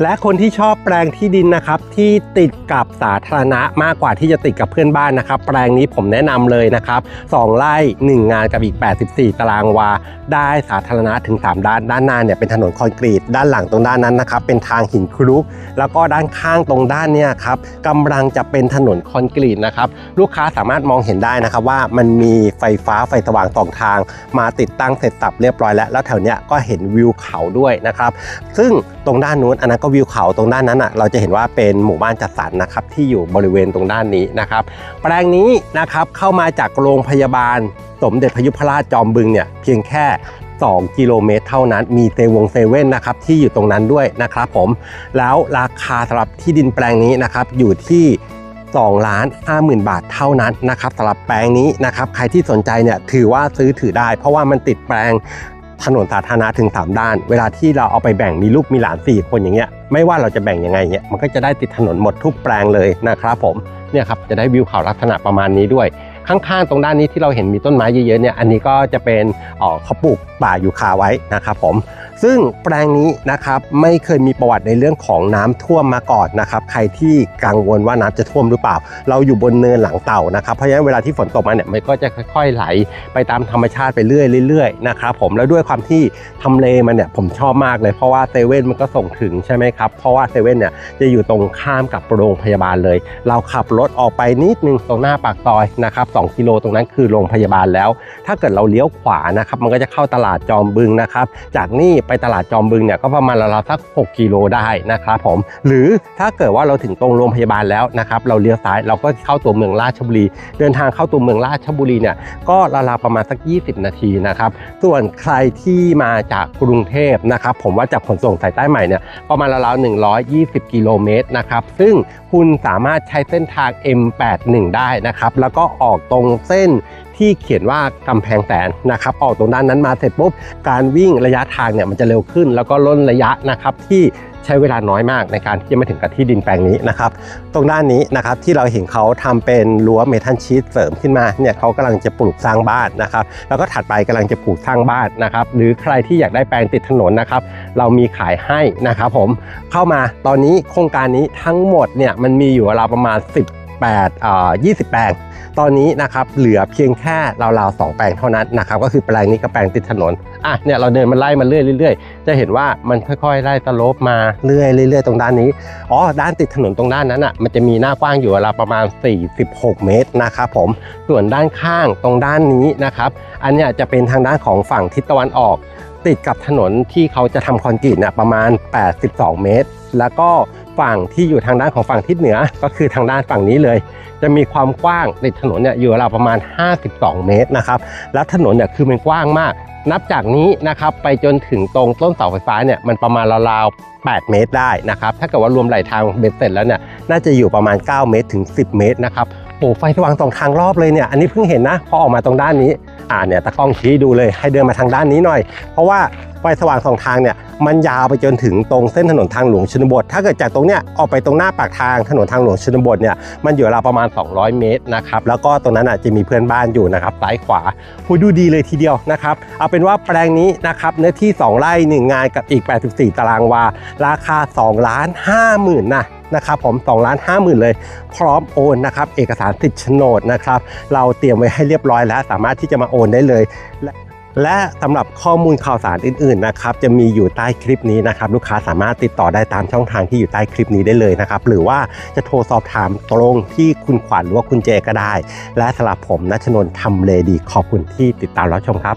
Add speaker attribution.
Speaker 1: และคนที่ชอบแปลงที่ดินนะครับ ที่ติดกับสาธารณะมากกว่าที่จะติดกับเพื่อนบ้านนะครับ แปลงนี้ผมแนะนำเลยนะครับ 2 ไร่ 1 งานกับอีก 84 ตารางวา ได้สาธารณะถึง 3 ด้าน ด้านหน้าเนี่ยเป็นถนนคอนกรีต ด้านหลังตรงด้านนั้นนะครับ เป็นทางหินคลุก แล้วก็ด้านข้างตรงด้านเนี่ยครับกำลังจะเป็นถนนคอนกรีตนะครับ ลูกค้าสามารถมองเห็นได้นะครับว่ามันมีไฟฟ้าไฟสว่างสองทาง มาติดตั้งเสร็จสับเรียบร้อยแล้ว แล้วแถวเนี้ยก็เห็นวิวเขาด้วยนะครับ ซึ่งตรงด้านนู้นอันนั้นก็วิวเขาตรงด้านนั้นอะเราจะเห็นว่าเป็นหมู่บ้านจัดสรรนะครับที่อยู่บริเวณตรงด้านนี้นะครับแปลงนี้นะครับเข้ามาจากโรงพยาบาลสมเด็จพยุพราชจอมบึงเนี่ยเพียงแค่ 2 กิโลเมตรเท่านั้นมีเซวงเซเว่นนะครับที่อยู่ตรงนั้นด้วยนะครับผมแล้วราคาสำหรับที่ดินแปลงนี้นะครับอยู่ที่2ล้าน5 0,000 บาทเท่านั้นนะครับสำหรับแปลงนี้นะครับใครที่สนใจเนี่ยถือว่าซื้อถือได้ เพราะว่ามันติดแปลง ถนนสาธารณะถึง 3 ด้าน เวลาที่เราเอาไปแบ่งมีลูกมีหลาน 4 คนอย่างเงี้ยไม่ว่าเราจะแบ่งยังไงเงี้ยมันก็จะได้ติดถนนหมดทุกแปลงเลยนะครับผมเนี่ยครับจะได้วิวเขาลักษณะประมาณนี้ด้วย ข้างๆ ตรงด้านนี้ที่เราเห็นมีต้นไม้เยอะๆเนี่ยอันนี้ก็จะเป็นเขาปลูกป่าอยู่คาไว้นะครับผม ซึ่งแปลงนี้นะครับไม่เคยมีประวัติในเรื่องของน้ำท่วมมาก่อนนะครับใครที่กังวลว่าน้ำจะท่วมหรือเปล่า เราอยู่บนเนินหลังเต่านะครับเพราะฉะนั้นเวลาที่ฝนตกมาเนี่ยมันก็จะค่อย ๆ ไหลไปตามธรรมชาติไปเรื่อยๆเรื่อยนะครับผมแล้วด้วยความที่ทำเลมันเนี่ยผมชอบมากเลย เพราะว่าเซเว่นมันก็ส่งถึงใช่ไหมครับเพราะว่าเซเว่นเนี่ยจะอยู่ตรงข้ามกับโรงพยาบาลเลย เราขับรถออกไปนิดนึงตรงหน้าปากซอยนะครับ2กิโลตรงนั้นคือโรงพยาบาลแล้ว ถ้าเกิดเราเลี้ยวขวานะครับมันก็จะเข้าตลาดจอมบึงนะครับจากนี่ไปตลาดจอมบึงเนี่ยก็ประมาณราวๆสัก 6 กิโลได้นะครับผม หรือถ้าเกิดว่าเราถึงตรงโรงพยาบาลแล้วนะครับ เราเลี้ยวซ้ายเราก็เข้าตัวเมืองราชบุรี เดินทางเข้าตัวเมืองราชบุรีเนี่ยก็ราวๆประมาณสัก 20 นาทีนะครับ ส่วนใครที่มาจากกรุงเทพนะครับผมว่าจากขนส่งสายใต้ใหม่เนี่ยประมาณราวๆ120 กิโลเมตรนะครับซึ่งคุณสามารถใช้เส้นทาง M81 ได้นะครับแล้วก็ออกตรงเส้นที่เขียนว่ากำแพงแสนนะครับออกตรงด้านนั้นมาเสร็จปุ๊บการวิ่งระยะทางเนี่ยมันจะเร็วขึ้น แล้วก็ล้นระยะนะครับที่ใช้เวลาน้อยมากในการที่จะมาถึงกับที่ดินแปลงนี้นะครับ ตรงด้านนี้นะครับที่เราเห็นเขาทำเป็นรั้วเมทัลชีตเสริมขึ้นมาเนี่ยเขากำลังจะปลูกสร้างบ้านนะครับ แล้วก็ถัดไปกำลังจะปลูกสร้างบ้านนะครับ หรือใครที่อยากได้แปลงติดถนนนะครับ เรามีขายให้นะครับผมเข้ามาตอนนี้โครงการนี้ทั้งหมดเนี่ยมันมีอยู่ราวประมาณ 18อ่า20 แปลง ตอนนี้นะครับเหลือเพียงแค่ราวๆสองแปลงเท่านั้นนะครับก็คือแปลงนี้กับแปลงติดถนนอะเนี่ยเราเดินมันไล่มาเรื่อยๆเรื่อยจะเห็นว่ามันค่อยๆไล่สโลปมาเรื่อยๆเรื่อยๆตรงด้านนี้อ๋อด้านติดถนนตรงด้านนั้นอะมันจะมีหน้ากว้างอยู่ราวประมาณ 46 เมตรนะครับผมส่วนด้านข้างตรงด้านนี้นะครับอันเนี้ยจะเป็นทางด้านของฝั่งทิศตะวันออกติดกับถนนที่เขาจะทำคอนกรีตเนี่ยประมาณ 82 เมตร แล้วก็ ฝั่งที่อยู่ทางด้านของฝั่งทิศเหนือ ก็คือทางด้านฝั่งนี้เลย จะมีความกว้างติดถนนเนี่ยอยู่ราวประมาณ 52 เมตรนะครับ แล้วถนนเนี่ยคือมันกว้างมาก นับจากนี้นะครับไปจนถึงตรงต้นเสาไฟฟ้าเนี่ยมันประมาณราวๆ 8 เมตรได้นะครับ ถ้าเกิดว่ารวมไหลทางเบ็ดเสร็จแล้วเนี่ยน่าจะอยู่ประมาณ 9 เมตรถึง 10 เมตรนะครับโอ้ไฟสว่างสองทางรอบเลยเนี่ยอันนี้เพิ่งเห็นนะพอออกมาตรงด้านนี้อ่าเนี่ยตะกล้องชี้ดูเลยให้เดินมาทางด้านนี้หน่อย เพราะว่า ไฟสว่างสองทางเนี่ยมันยาวไปจนถึงตรงเส้นถนนทางหลวงชนบท ถ้าเกิดจากตรงเนี้ยออกไปตรงหน้าปากทางถนนทางหลวงชนบทเนี่ยมันอยู่ราวประมาณ 200 เมตรนะครับแล้วก็ตรงนั้นอะจะมีเพื่อนบ้านอยู่นะครับซ้ายขวาหูดูดีเลยทีเดียวนะครับเอาเป็นว่าแปลงนี้นะครับเนื้อที่ 2 ไร่ 1 งานกับอีก 84 ตารางวา ราคา2ล้าน5หมื่นนะนะครับผม2ล้าน5หมื่นเลย พร้อมโอนนะครับเอกสารสิทธิ์โฉนดนะครับเราเตรียมไว้ให้เรียบร้อยแล้ว สามารถที่จะมาโอนได้เลยและ และสำหรับข้อมูลข่าวสารอื่นๆนะครับจะมีอยู่ใต้คลิปนี้นะครับลูกค้าสามารถติดต่อได้ตามช่องทางที่อยู่ใต้คลิปนี้ได้เลยนะครับหรือว่าจะโทรสอบถามตรงที่คุณขวัญหรือว่าคุณเจก็ได้ และสำหรับผมนัชนนท์ทำเลดีขอบคุณที่ติดตามรับชมครับ